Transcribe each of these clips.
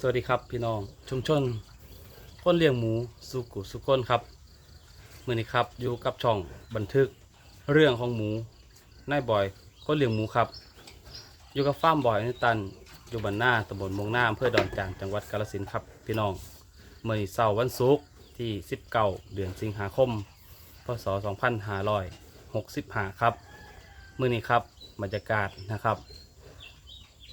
สวัสดีครับพี่น้องชุมชนคนเลี้ยงหมูสุกุสุกนครับมื่อนี้ครับอยู่กับช่องบันทึกเรื่องของหมูนายบอยคนเลี้ยงหมูครับ อยู่กับฟาร์มบอยนิตันอยู่บ้านหน้าตำบลมงหน้าอำเพื่อดอนจานจังหวัดกาฬสินธุ์ครับพี่น้องเมื่อนี้เสาร์วันศุกร์ที่ 19 เดือนสิงหาคม พศ 2565 ครับ มื่อนี้ครับบรรยากาศนะครับ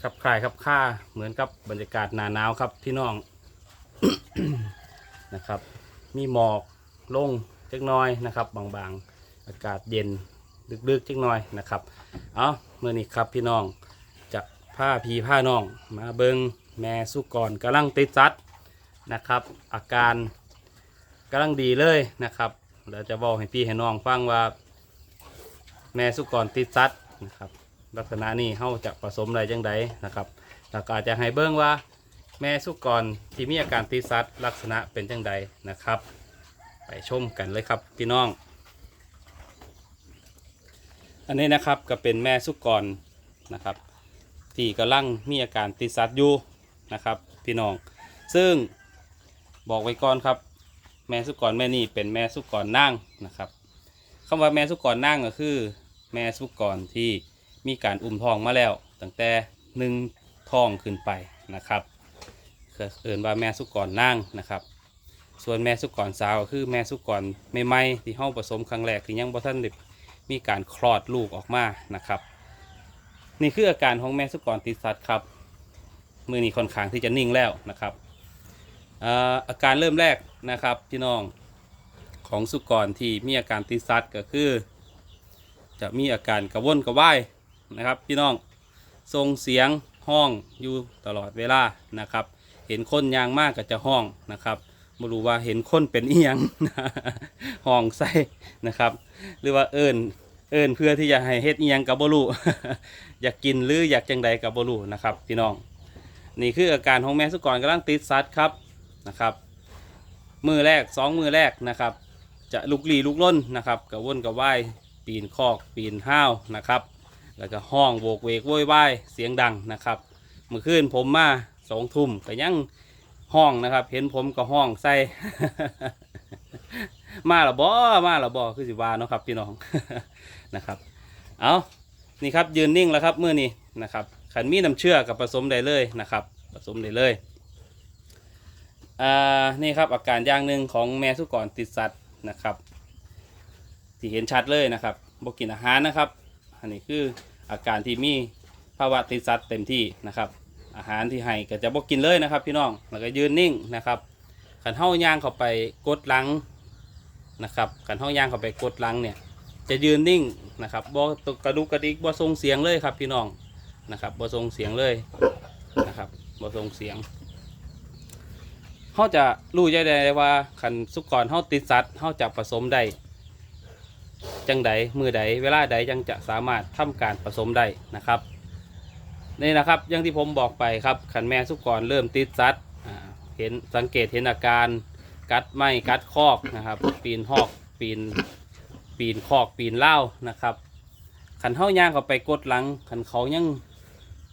ครับคลายครับค่าเหมือนกับบรรยากาศหนาหนาวครับพี่น้อง นะครับ มีหมอกลงเล็กน้อยนะครับบางๆอากาศเย็นดึกๆเล็กน้อยนะครับ เอาเมื่อนี้ครับพี่น้องจะผ้าพีผ้าน้อง มาเบิงแม่สุกรกำลังติดซัดนะครับ อาการกำลังดีเลยนะครับเราจะบอกให้พี่ให้น้องฟังว่า แม่สุกรติดซัดนะครับ ลักษณะนี้เขาจะผสมอะไรจังใดนะครับแล้วก็อาจจะให้เบิ้งว่าแม่สุกรที่มีอาการติดสัตว์ลักษณะเป็นจังใดนะครับ ไปชมกันเลยครับพี่น้อง อันนี้นะครับก็เป็นแม่สุกรนะครับที่กำลังมีอาการติดสัตว์อยู่นะครับพี่น้อง ซึ่งบอกไว้ก่อนครับ แม่สุกรแม่นี่เป็นแม่สุกรนั่งนะครับคำว่าแม่สุกรนั่งก็คือ แม่สุกรที่ มีการอุ้มท้องมาแล้ว ตั้งแต่หนึ่งท้องขึ้นไปนะครับเอ่นว่าแม่สุกรนั่งนะครับ ส่วนแม่สุกรสาวก็คือแม่สุกรใหม่ๆที่เฮาผสมครั้งแรกที่ยังบ่ทันได้มีการคลอดลูกออกมานะครับ นี่คืออาการของแม่สุกรติดสัตว์ครับมือนี้ค่อนข้างที่จะนิ่งแล้วนะครับอาอาการเริ่มแรกนะครับพี่น้องของสุกรที่มีอาการติดสัตว์ก็คือ จะมีอาการกระวนกระวาย นะครับพี่น้องทรงเสียงห้องอยู่ตลอดเวลานะครับ เห็นคนยางมากก็จะห้องนะครับไม่รู้ว่าเห็นคนเป็นเอียงห้องใส่นะครับ หรือว่าเอิญเอิญเพื่อที่จะให้เฮ็ดเอียงกับบรูอยากกินหรืออยากจังใดกับบรูนะครับ พี่น้อง นี่คืออาการของแม่สุกรกำลังติดซัดครับนะครับ มือแรกสองมือแรกนะครับ จะลุกลี้ลุกล้นนะครับกระวนกระว่ายปีนคอกปีนห้าวนะครับ แล้วก็ห้องโวกเวกโวยวายเสียงดังนะครับเมื่อคืนผมมาสองทุ่มก็ยังห้องนะครับ เห็นผมก็ห้องใส่ มาละบ่มาละบ่คือสิวาเนาะครับพี่น้อง นะครับเอานี่ครับยืนนิ่งแล้วครับเมื่อนี้นะครับขันมีน้ำเชื่อกับผสมได้เลยนะครับ ผสมได้เลยอ่านี่ครับอาการอย่างหนึ่งของแม่สุกรติดสัตว์นะครับ ที่เห็นชัดเลยนะครับบกินอาหารนะครับ อันนี้คืออาการที่มีภาวะติดสัตว์เต็มที่นะครับ อาหารที่ให้ก็จะบกินเลยนะครับ พี่น้องแล้วก็ยืนนิ่งนะครับขันเท้าย่างเข้าไปกดหลังนะครับขันเท้าย่างเข้าไปกดหลังเนี่ยจะยืนนิ่งนะครับบ่ตกกระดุกกระดิกบ่ทรงเสียงเลยครับพี่น้องนะครับบ่ทรงเสียงเลยนะครับบ่ทรงเสียงเขาจะรู้ใจได้ว่าขันสุกรเขาติดสัตว์เขาจะผสมได้ จังใดมือใดเวลาใดยังจะสามารถทำการผสมได้นะครับนี่นะครับอย่างที่ผมบอกไปครับขันแม่สุกรเริ่มติดซัดเห็นสังเกตเห็นอาการกัดไม่กัดคอกนะครับ ปีนหอกปีนปีนคอกปีนเล่านะครับขันเท้าย่างเข้าไปกดหลังขันเขายัง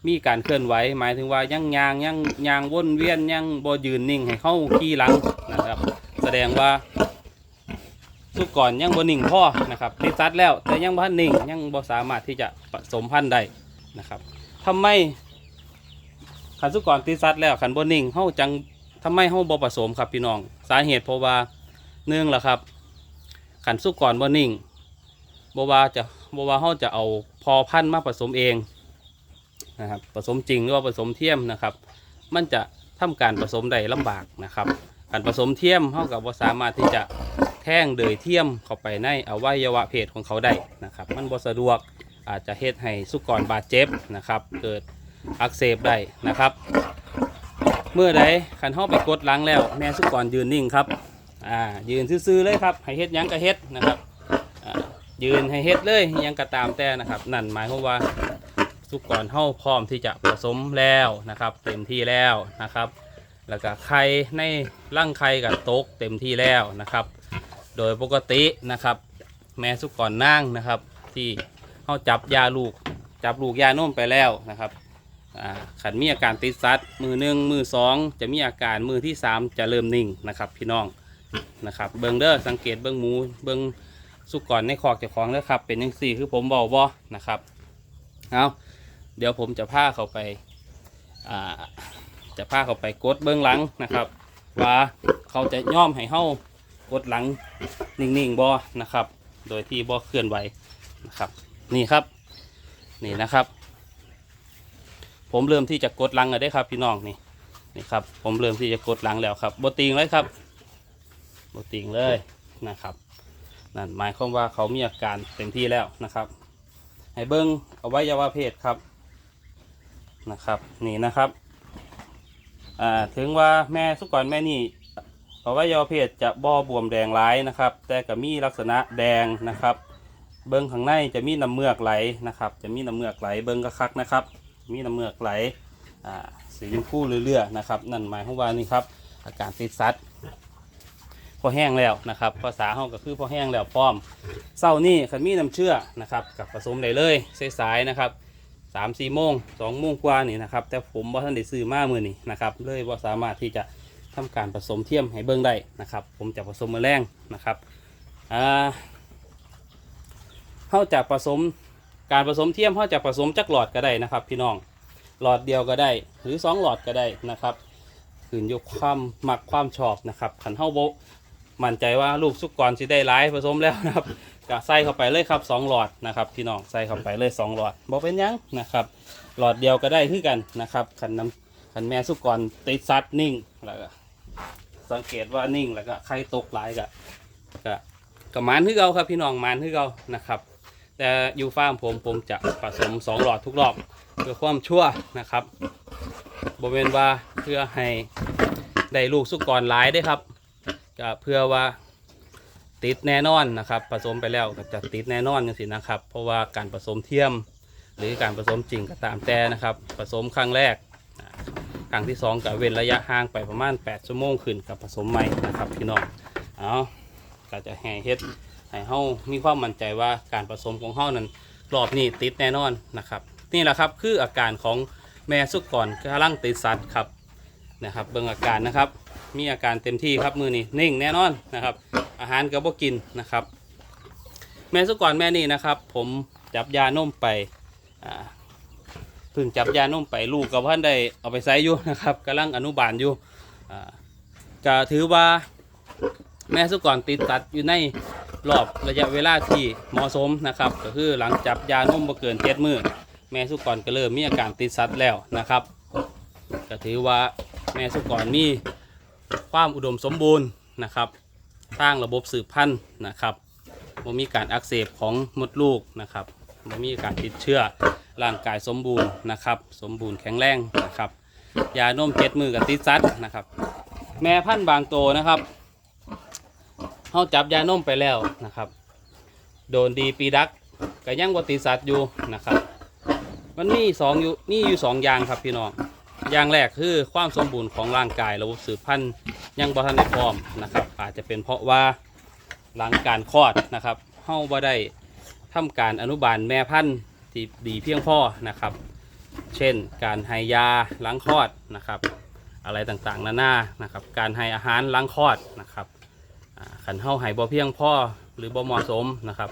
มีการเคลื่อนไหวหมายถึงว่ายังยางยังยางวนเวียนยังบ่ยืนนิ่งให้เข้าขี่หลังนะครับ แสดงว่า สุกรยังบ่นิ่งพ่อนะครับติดซัดแล้วแต่ยังบ่ทันนิ่งยังบ่สามารถที่จะผสมพันธุ์ได้นะครับทำไมขันสุกรติดซัดแล้วขันบ่นิ่งเฮาจังทำไมเฮาบ่ผสมครับพี่น้อง สาเหตุเพราะว่าเนื่องล่ะครับขันสุกรบ่นิ่งบ่ว่าจะบ่ว่าเฮาจะเอาพอพันธุ์มาผสมเองนะครับผสมจริงหรือว่าผสมเทียมนะครับ มันจะทำการผสมได้ลำบากนะครับการผสมเทียมเฮากับบ่สามารถที่จะ แท่งเดยเทียมเข้าไปในอวัยวะเพศของเขาได้นะครับ มันบ่สะดวกอาจจะเฮ็ดให้สุกรบาดเจ็บนะครับ เกิดอักเสบได้นะครับ เมื่อใดขันเฮาไปกดหลังแล้ว แม่สุกรยืนนิ่งครับอ่ายืนซื่อๆเลยครับให้เฮ็ดยังก็เฮ็ดนะครับยืนให้เฮ็ดเลยยังก็ตามแต่นะครับ นั่นหมายความว่าสุกรเฮาพร้อมที่จะผสมแล้วนะครับเต็มที่แล้วนะครับ แล้วก็ไข่ในร่างไข่กับตกเต็มที่แล้วนะครับ โดยปกตินะครับ แม่สุกรนั่งนะครับ ที่เขาจับยาลูก จับลูกยานมไปแล้วนะครับขันมีอาการติดซัดมือหนึ่งมือสองจะมีอาการมือที่สามจะเริ่มนิ่งนะครับ พี่น้องนะครับเบิงเด้อสังเกตเบิงหมูเบิงสุกรในคอกเจ้าของเด้ครับ เป็นยังสี่คือผมบอกบ่นะครับเอาเดี๋ยวผมจะพาเขาไปจะพาเขาไปกดเบิงหลังนะครับ ว่าเขาจะย่อมให้เฮา กดหลังนิ่งๆบ่นะครับ โดยที่บ่เคลื่อนไหวนะครับ นี่ครับ นี่นะครับ ผมเริ่มที่จะกดหลังแล้วได้ครับ พี่น้องนี่นี่ครับ ผมเริ่มที่จะกดหลังแล้วครับบติงเลยครับบติงเลยนะครับนั่นหมายความว่าเขามีอาการเต็มที่แล้วนะครับ ให้เบิ้งเอาไว้ยาวเพศครับนะครับ นี่นะครับอ่าถึงว่าแม่สุกรแม่นี่ อาไว้ยาวเพศจะบ่อบวมแดงร้ายนะครับ แต่ก็มีลักษณะแดงนะครับ เบิ้งข้างในจะมีน้ำเมือกไหลนะครับ จะมีน้ำเมือกไหลเบิ้งกระคักนะครับ มีน้ำเมือกไหลอ่าสีชมพูเรื่อยๆนะครับ นั่นหมายความว่านี่ครับ อาการติดซัดพอแห้งแล้วนะครับ ภาษาเฮาก็คือพอแห้งแล้วพร้อมเศร้านี่ขันมีน้ำเชื่อนะครับกับผสมได้เลยสายๆนะครับสามสี่โมงสองโมงกว่านี่นะครับ แต่ผมว่าท่านได้ซื้อมามือนี่นะครับ เลยว่าสามารถที่จะ ทำการผสมเทียมให้เบิ้งได้นะครับ ผมจะผสมมือแรงนะครับอ่าเข้าจะผสมการผสมเทียมเข้าจะผสมจักหลอดก็ได้นะครับ พี่น้องหลอดเดียวก็ได้ หรือสองหลอดก็ได้นะครับขึ้นยกความหมักความชอบนะครับขันเท้าโบมั่นใจว่าลูกสุกรสิได้หลายผสมแล้วนะครับก็ใส่เข้าไปเลยครับสองหลอดนะครับ พี่น้องใส่เข้าไปเลยสองหลอดบอกเป็นยังนะครับ หลอดเดียวก็ได้คือกันนะครับขันน้ำขันแม่สุกรติดซัดนิ่งแล้วก็ สังเกตว่านิ่งแล้วก็ไข่ตกหลายก็ก็ก็มานคือเก่าครับพี่น้องมานคือเก่านะครับ แต่อยู่ฟาร์มผมผมจะผสม2หลอดทุกรอบเพื่อความชั่วนะครับบริเวณว่าเพื่อให้ได้ลูกสุกรหลายได้ครับก็เพื่อว่าติดแน่นอนนะครับ ผสมไปแล้วก็จะติดแน่นอนกันสินะครับ เพราะว่าการผสมเทียม หรือการผสมจริงก็ตามแต่นะครับ ผสมครั้งแรก ครั้งที่สองกับเว้นระยะห่างไปประมาณ 8 ชั่วโมงขึ้นกับผสมใหม่นะครับพี่น้องเอาก็จะแห่เฮ็ดให้เฮามีความมั่นใจว่าการผสมของเฮานั้นรอบนี้ติดแน่นอนนะครับ นี่แหละครับคืออาการของแม่สุกรกำลังติดสัตว์ครับนะครับ เบิ่งอาการนะครับ มีอาการเต็มที่ครับมือนี้นิ่งแน่นอนนะครับ อาหารก็บ่กินนะครับ แม่สุกรแม่นี่นะครับ ผมจับยานมไปอ่า เพิ่งจับยานมไปลูกกับเพื่อนได้เอาไปใส่อยู่นะครับกำลังอนุบาลอยู่ก็ถือว่าแม่สุกรติดสัตว์อยู่ในรอบระยะเวลาที่เหมาะสมนะครับ ก็คือหลังจับยานมบ่เกินเจ็ดมือแม่สุกรก็เริ่มมีอาการติดสัตว์แล้วนะครับก็ถือว่าแม่สุกรมีความอุดมสมบูรณ์นะครับสร้างระบบสืบพันธุ์นะครับมีการอักเสบของมดลูกนะครับ บ่มีการติดเชื้อร่างกายสมบูรณ์นะครับ สมบูรณ์แข็งแรงนะครับยานมเจ็ดมือกับติดสัตว์นะครับ แม่พันธุ์บางโตวนะครับเขาจับยานมไปแล้วนะครับ โดนดีปีดักก็ยังวัติสัตว์อยู่นะครับ มันมีสองอยู่มีอยู่สองอย่างครับพี่น้องอย่างแรกคือความสมบูรณ์ของร่างกายระบบสืบพันธุ์ยังบ่ทันได้พร้อมนะครับ อาจจะเป็นเพราะว่าหลังการคลอดนะครับเฮาบ่ได้ ทำการอนุบาลแม่พันธุ์ที่ดีเพียงพอนะครับ เช่น การให้ยาหลังคลอดนะครับ อะไรต่างๆนานานะครับ การให้อาหารหลังคลอดนะครับขันเฮาให้บ่เพียงพอหรือบ่เหมาะสมนะครับ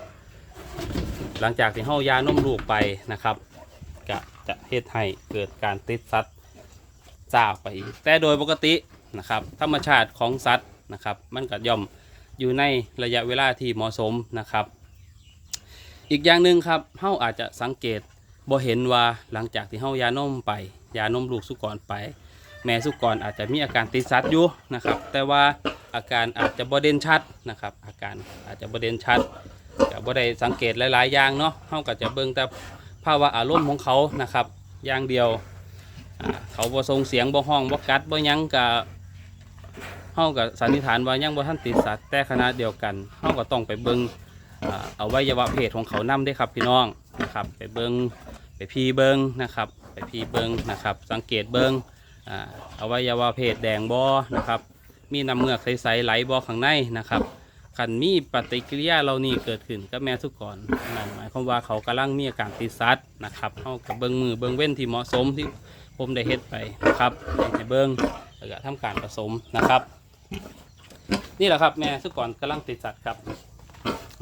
หลังจากที่เฮายานมลูกไปนะครับก็จะเฮ็ดให้เกิดการติดสัตว์จาไปอีกแต่โดยปกตินะครับธรรมชาติของสัตว์นะครับ มันก็ย่อมอยู่ในระยะเวลาที่เหมาะสมนะครับ อีกอย่างหนึ่งครับเฮาอาจจะสังเกตบ่เห็นว่าหลังจากที่เฮายานมไป ยานมลูกสุกรไป แม่สุกรอาจจะมีอาการติดสัตว์อยู่นะครับ แต่ว่าอาการอาจจะบ่เด่นชัดนะครับ อาการอาจจะบ่เด่นชัดก็บ่ได้สังเกตหลาย ๆ อย่างเนาะเฮาก็จะเบิ่งแต่ภาวะอารมณ์ของเขานะครับ อย่างเดียวเขาบ่ส่งเสียงบ่ห้องบ่กัดบ่ยังก็เฮาก็สันนิษฐานว่ายังบ่ทันติดสัตว์แต่ขณะเดียวกันเฮาก็ต้องไปเบิ่ง อ่าวัยวะเพศของเขานำเด้ครับพี่น้องนะครับไปเบิงไปพีเบิงนะครับ ไปพีเบิงนะครับ สังเกตเบิ่งอ่าอวัยวะเพศแดงบอนะครับ มีน้ำเมือกใสๆไหลบอข้างในนะครับขันมีปฏิกิริยาเหล่านี้เกิดขึ้นกับแม่สุกรนั่นหมายความว่าเขากำลังมีอาการติดซัดนะครับเขากับเบิ้งมือเบิ้งเว้นที่เหมาะสมที่ผมได้เฮ็ดไปนะครับให้เบิ้งแล้วก็ทำการผสมนะครับ นี่แหละครับแม่สุกรกำลังติดสัตว์ครับ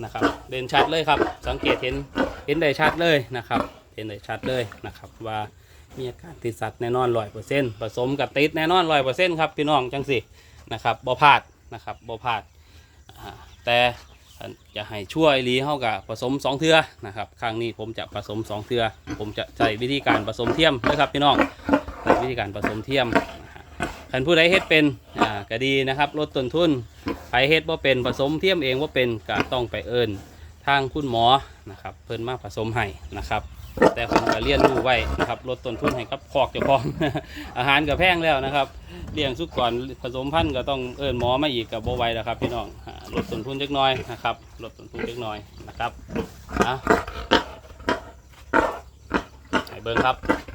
นะครับ เด่นชัดเลยครับ สังเกตเห็นเห็นได้ชัดเลยนะครับ เห็นได้ชัดเลยนะครับว่ามีอาการติดสัตว์แน่นอนร้อยเปอร์เซ็นต์ผสมกับติดแน่นอนร้อยเปอร์เซ็นต์ครับพี่น้องจังสินะครับบ่พลาดนะครับบ่พลาดอ่าแต่จะให้ช่วยรีเข้ากับผสมสองเทือนะครับ ครั้งนี้ผมจะผสมสองเทือ ผมจะใช้วิธีการผสมเทียมนะครับพี่น้องวิธีการผสมเทียม คันผู้ใดเฮ็ดเป็นอ่าก็ดีนะครับลดต้นทุนไปเฮ็ดว่าเป็นผสมเทียมเองว่าเป็นก็ต้องไปเอิญทางคุณหมอนะครับเพิ่นมาผสมให้นะครับ แต่ผมก็เรียนรู้ไว้นะครับลดต้นทุนให้กับคอกเจ้าของ อาหารก็แพงแล้วนะครับเลี้ยงสุกก่อนผสมพันธุ์ก็ต้องเอิญหมอมาอีกกับโบไว้แล้วครับพี่น้องลดต้นทุนเล็กน้อยนะครับลดต้นทุนเล็กน้อยนะครับอะให้เบิ้งครับ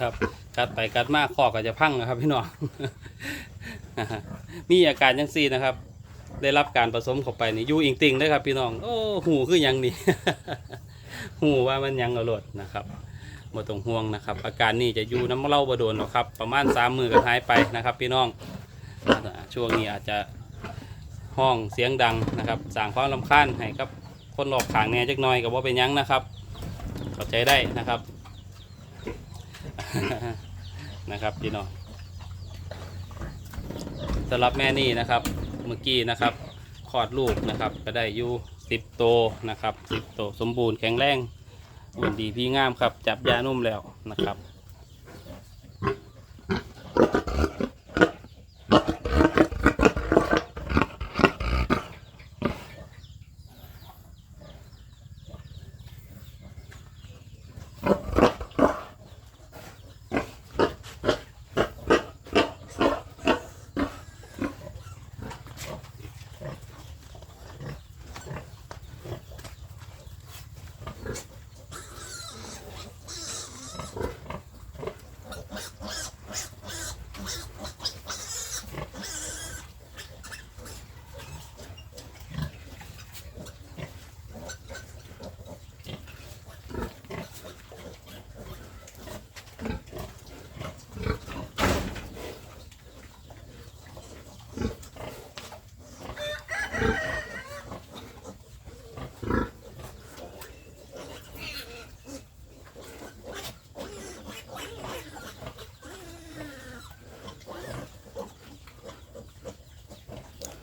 ครับกัดไปกัดมากคอก็จะพังนะครับพี่น้อง มีอาการยังซี่นะครับ ได้รับการผสมเข้าไปนี่ยูอิงติงได้ครับ พี่น้อง โอ้หูคือยังนี่ หูว่ามันยังเอาโลดนะครับบ่ต้องห่วงนะครับ อาการนี่จะอยู่น้ำเล่าบ่โดนหรอกครับ ประมาณสามมือก็หายไปนะครับ พี่น้อง ช่วงนี้อาจจะห้องเสียงดังนะครับสร้างความรำคาญให้กับคนรอบข้างแน่จักหน่อยก็บ่เป็นยังนะครับ เข้าใจได้นะครับ นะครับพี่น้องสำหรับแม่นี่นะครับ เมื่อกี้นะครับคลอดลูกนะครับ ก็ได้อยู่สิบโตวนะครับสิบโตวสมบูรณ์แข็งแรงวันดีพี่งามครับ จับยานุ่มแล้วนะครับ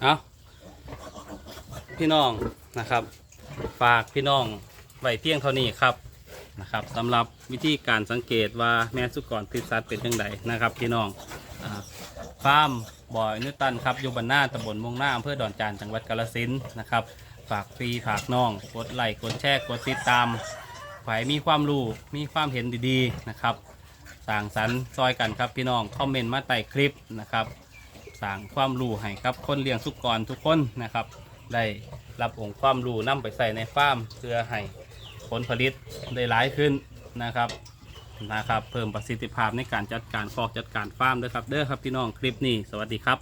เอาพี่น้องนะครับ ฝากพี่น้องไว้เพียงเท่านี้ครับนะครับสำหรับวิธีการสังเกตว่าแม่สุกรติดสัตว์เป็นยังไงนะครับ พี่น้องอ่าฟาร์มบ่อยนิวตันครับอยู่บนหน้าตำบลมงหน้าอำเภอดอนจานจังหวัดกาฬสินธุ์นะครับ ฝากฟรีฝากน้อง กดไลค์กดแชร์กดติดตามใครมีความรู้มีความเห็นดีๆนะครับสร้างสรรค์ซอยกันครับพี่น้องคอมเมนต์มาใต้คลิปนะครับ สร้างความรู้ให้ครับคนเลี้ยงสุกรทุกคนนะครับ ได้รับองค์ความรู้นำไปใส่ในฟาร์มเพื่อให้ผลผลิตได้หลายขึ้นนะครับนะครับ เพิ่มประสิทธิภาพในการจัดการคอกจัดการฟาร์มด้วยครับเด้อครับพี่น้องคลิปนี้สวัสดีครับ